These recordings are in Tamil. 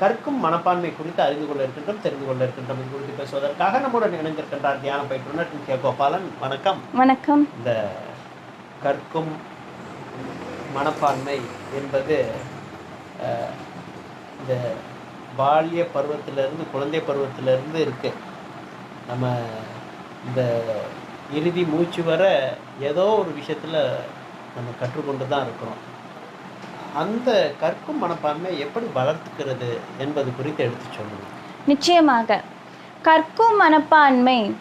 கற்கும் மனப்பான்மை குறித்து அறிந்து கொள்ள இருக்கின்றோம் தெரிந்து கொள்ள இருக்கின்றோம். இது குறித்து பேசுவதற்காக நம்முடன் இணைந்திருக்கின்றார் தியான பயிற்றுனர் கே. கோபாலன். வணக்கம். வணக்கம். இந்த கற்கும் மனப்பான்மை என்பது இந்த பால்ய பருவத்திலிருந்து குழந்தை பருவத்திலிருந்து இருக்கு. நம்ம இந்த இறுதி மூச்சு வர ஏதோ ஒரு விஷயத்தில் நம்ம கற்றுக்கொண்டு தான் இருக்கிறோம். அந்த கற்கும் மனப்பான்மை எப்படி வளர்த்துக்கிறது என்பது குறித்து எடுத்து சொல்லுங்கள் நிச்சயமாக. கற்கும் மனப்பான்மை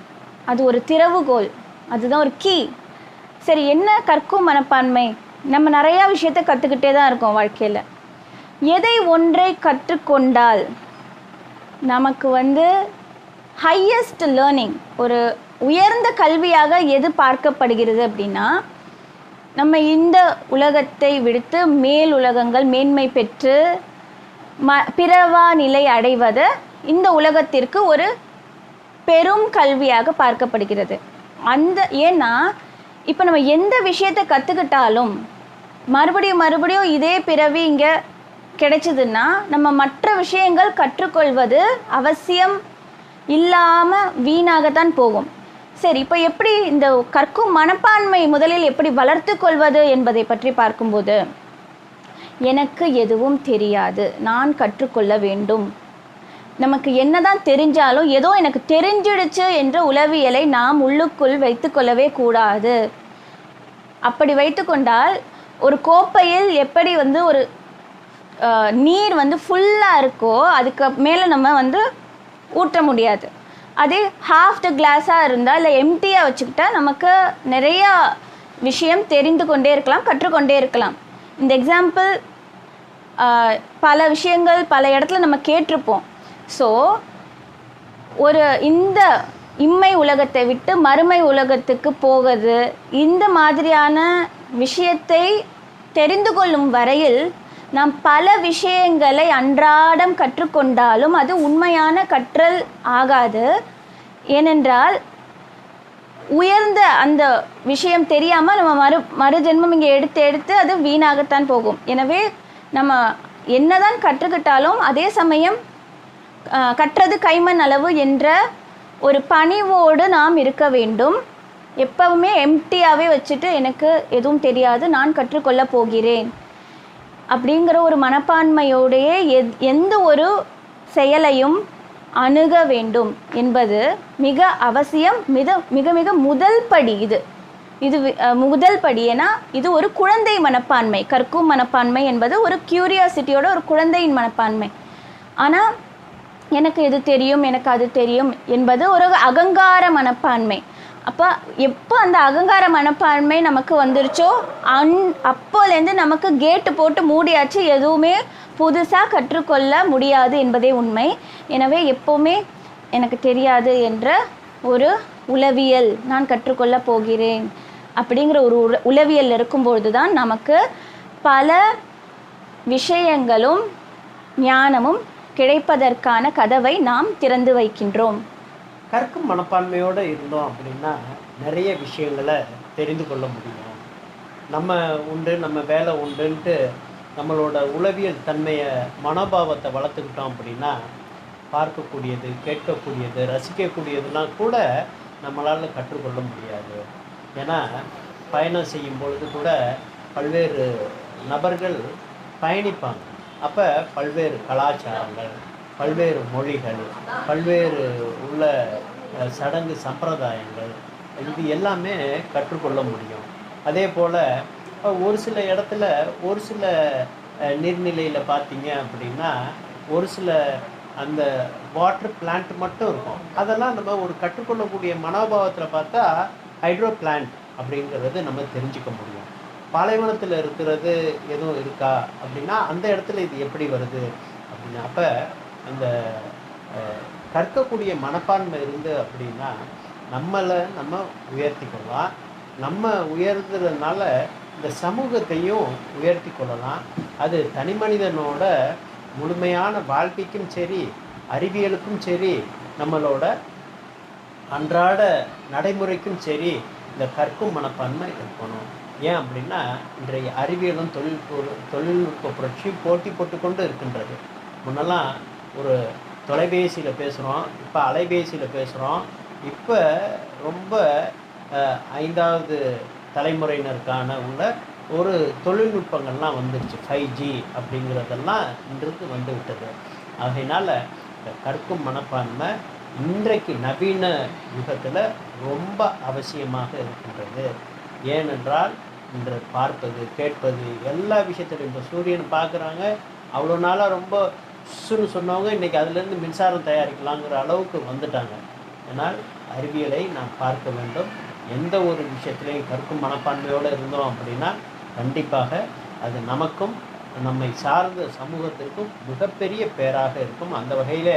அது ஒரு திறவுகோல் அதுதான் ஒரு கீ. சரி என்ன கற்கும் மனப்பான்மை? நம்ம நிறையா விஷயத்த கற்றுக்கிட்டே தான் இருக்கோம் வாழ்க்கையில். எதை ஒன்றை கற்றுக்கொண்டால் நமக்கு வந்து ஹையஸ்ட் லேர்னிங் ஒரு உயர்ந்த கல்வியாக எது பார்க்கப்படுகிறது அப்படின்னா நம்ம இந்த உலகத்தை விடுத்து மேல் உலகங்கள் மேன்மை பெற்று ம பிறவா நிலை அடைவது இந்த உலகத்திற்கு ஒரு பெரும் கல்வியாக பார்க்கப்படுகிறது. அந்த ஏன்னா இப்போ நம்ம எந்த விஷயத்தை கற்றுக்கிட்டாலும் மறுபடியும் மறுபடியும் இதே பிறவி இங்கே கிடைச்சதுன்னா நம்ம மற்ற விஷயங்கள் கற்றுக்கொள்வது அவசியம் இல்லாமல் வீணாகத்தான் போகும். சரி இப்போ எப்படி இந்த கற்கும் மனப்பான்மை முதலில் எப்படி வளர்த்து கொள்வது என்பதை பற்றி பார்க்கும்போது எனக்கு எதுவும் தெரியாது. நான் கற்றுக்கொள்ள வேண்டும். நமக்கு என்னதான் தெரிஞ்சாலும் ஏதோ எனக்கு தெரிஞ்சிடுச்சு என்ற உளவியலை நாம் உள்ளுக்குள் வைத்துக்கொள்ளவே கூடாது. அப்படி வைத்துக்கொண்டால் ஒரு கோப்பையில் எப்படி வந்து ஒரு நீர் வந்து ஃபுல்லாக இருக்கோ அதுக்கு மேலே நம்ம வந்து ஊற்ற முடியாது. அதே ஹாஃப் த கிளாஸாக இருந்தால் இல்லை எம்டியாக வச்சுக்கிட்டா நமக்கு நிறையா விஷயம் தெரிந்து கொண்டே இருக்கலாம் கற்றுக்கொண்டே இருக்கலாம். இந்த எக்ஸாம்பிள் பல விஷயங்கள் பல இடத்துல நம்ம கேட்டிருப்போம். ஸோ ஒரு இந்த இம்மை உலகத்தை விட்டு மறுமை உலகத்துக்கு போகிறது இந்த மாதிரியான விஷயத்தை தெரிந்து கொள்ளும் வரையில் நாம் பல விஷயங்களை அன்றாடம் கற்றுக்கொண்டாலும் அது உண்மையான கற்றல் ஆகாது. ஏனென்றால் உயர்ந்த அந்த விஷயம் தெரியாமல் நம்ம மறு மறுஜென்மம் இங்கே எடுத்து எடுத்து அது வீணாகத்தான் போகும். எனவே நம்ம என்னதான் கற்றுக்கிட்டாலும் அதே சமயம் கற்றது கைமண் அளவு என்ற ஒரு பணிவோடு நாம் இருக்க வேண்டும். எப்பவுமே எம்டியாகவே வச்சுட்டு எனக்கு எதுவும் தெரியாது நான் கற்றுக்கொள்ள போகிறேன். அப்படிங்கிற ஒரு மனப்பான்மையோடையே எத் எந்த ஒரு செயலையும் அணுக வேண்டும் என்பது மிக அவசியம். மிக மிக மிக முதல் படி இது. இது முதல் படி. ஏன்னா இது ஒரு குழந்தை மனப்பான்மை. கற்கும் மனப்பான்மை என்பது ஒரு கியூரியாசிட்டியோட ஒரு குழந்தையின் மனப்பான்மை. ஆனால் எனக்கு இது தெரியும் எனக்கு அது தெரியும் என்பது ஒரு அகங்கார மனப்பான்மை. அப்போ எப்போ அந்த அகங்கார மனப்பான்மை நமக்கு வந்துருச்சோ அன் அப்போலேருந்து நமக்கு கேட்டு போட்டு மூடியாச்சு எதுவுமே புதுசாக கற்றுக்கொள்ள முடியாது என்பதே உண்மை. எனவே எப்போவுமே எனக்கு தெரியாது என்ற ஒரு உளவியல் நான் கற்றுக்கொள்ள போகிறேன் அப்படிங்கிற ஒரு உள- உளவியல் இருக்கும்பொழுது தான் நமக்கு பல விஷயங்களும் ஞானமும் கிடைப்பதற்கான கதவை நாம் திறந்து வைக்கின்றோம். கற்கும் மனப்பான்மையோடு இருந்தோம் அப்படின்னா நிறைய விஷயங்களை தெரிந்து கொள்ள முடியும். நம்ம உண்டு நம்ம வேலை உண்டுன்ட்டு நம்மளோட உளவியல் தன்மையை மனோபாவத்தை வளர்த்துக்கிட்டோம் அப்படின்னா பார்க்கக்கூடியது கேட்கக்கூடியது ரசிக்கக்கூடியதுலாம் கூட நம்மளால் கற்றுக்கொள்ள முடியாது. ஏன்னா பயணம் செய்யும் பொழுது கூட பல்வேறு நபர்கள் பயணிப்பாங்க. அப்போ பல்வேறு கலாச்சாரங்கள் பல்வேறு மொழிகள் பல்வேறு உள்ள சடங்கு சம்பிரதாயங்கள் இது எல்லாமே கற்றுக்கொள்ள முடியும். அதே போல் ஒரு சில இடத்துல ஒரு சில நீர்நிலையில் பார்த்தீங்க அப்படின்னா ஒரு சில அந்த வாட்டர் பிளான்ட் மட்டும் இருக்கும். அதெல்லாம் நம்ம ஒரு கற்றுக்கொள்ளக்கூடிய மனோபாவத்தில் பார்த்தா ஹைட்ரோ பிளான்ட் அப்படிங்கிறது நம்ம தெரிஞ்சுக்க முடியும். பாலைவனத்தில் இருக்கிறது எதுவும் இருக்கா அப்படின்னா அந்த இடத்துல இது எப்படி வருது அப்படின்னா அப்போ அந்த கற்கக்கூடிய மனப்பான்மை இருந்து அப்படின்னா நம்மளை நம்ம உயர்த்தி கொள்ளலாம் நம்ம உயர்த்துறதுனால இந்த சமூகத்தையும் உயர்த்தி கொள்ளலாம். அது தனி மனிதனோட முழுமையான வாழ்க்கைக்கும் சரி அறிவியலுக்கும் சரி நம்மளோட அன்றாட நடைமுறைக்கும் சரி இந்த கற்கும் மனப்பான்மை இருக்கணும். ஏன் அப்படின்னா இன்றைய அறிவியலும் தொழில் தொழில்நுட்ப புரட்சியும் போட்டி போட்டுக்கொண்டு இருக்கின்றது. முன்னெல்லாம் ஒரு தொலைபேசியில் பேசுகிறோம் இப்போ அலைபேசியில் பேசுகிறோம் இப்போ ரொம்ப ஐந்தாவது தலைமுறையினருக்கான உள்ள ஒரு தொழில்நுட்பங்கள்லாம் வந்துடுச்சு ஃபைவ் ஜி அப்படிங்கிறதெல்லாம் இன்றைக்கு வந்து விட்டது ஆகையினால இந்த கற்கும் மனப்பான்மை இன்றைக்கு நவீன யுகத்தில் ரொம்ப அவசியமாக இருக்கின்றது. ஏனென்றால் இன்று பார்ப்பது கேட்பது எல்லா விஷயத்திலும் இப்போ சூரியன் பார்க்குறாங்க அவ்வளோ நாளாக ரொம்ப சுன்னு சொன்னவங்க இன்றைக்கி அதுலேருந்து மின்சாரம் தயாரிக்கலாங்கிற அளவுக்கு வந்துட்டாங்க. ஆனால் அறிவியலை நாம் பார்க்க வேண்டும். எந்த ஒரு விஷயத்திலையும் கற்கும் மனப்பான்மையோடு இருந்தோம் அப்படின்னா கண்டிப்பாக அது நமக்கும் நம்மை சார்ந்த சமூகத்திற்கும் மிகப்பெரிய பேராக இருக்கும். அந்த வகையில்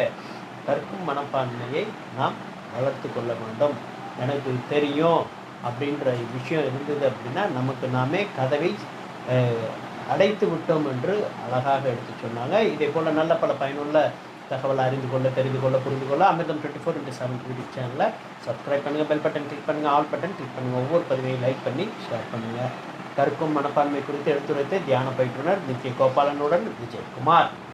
கற்கும் மனப்பான்மையை நாம் வளர்த்து கொள்ள வேண்டும். எனக்கு தெரியும் அப்படின்ற விஷயம் இருந்தது அப்படின்னா நமக்கு நாமே கதவை அடைத்து விட்டோம் என்று அழகாக எடுத்து சொன்னாங்க. இதே போல் நல்ல பல பயனுள்ள தகவலை அறிந்து கொள்ள தெரிந்து கொள்ள புரிந்து கொள்ள Amirtham twenty four into seven YouTube சேனலை சப்ஸ்கிரைப் பண்ணுங்கள் பெல் பட்டன் கிளிக் பண்ணுங்கள் ஆல் பட்டன் கிளிக் பண்ணுங்கள் ஒவ்வொரு பதிவையும் லைக் பண்ணி ஷேர் பண்ணுங்கள் கற்கும் மனப்பான்மை குறித்து எடுத்துரைத்த தியான பயிற்றுனர் நித்ய கோபாலனுடன் விஜயகுமார்.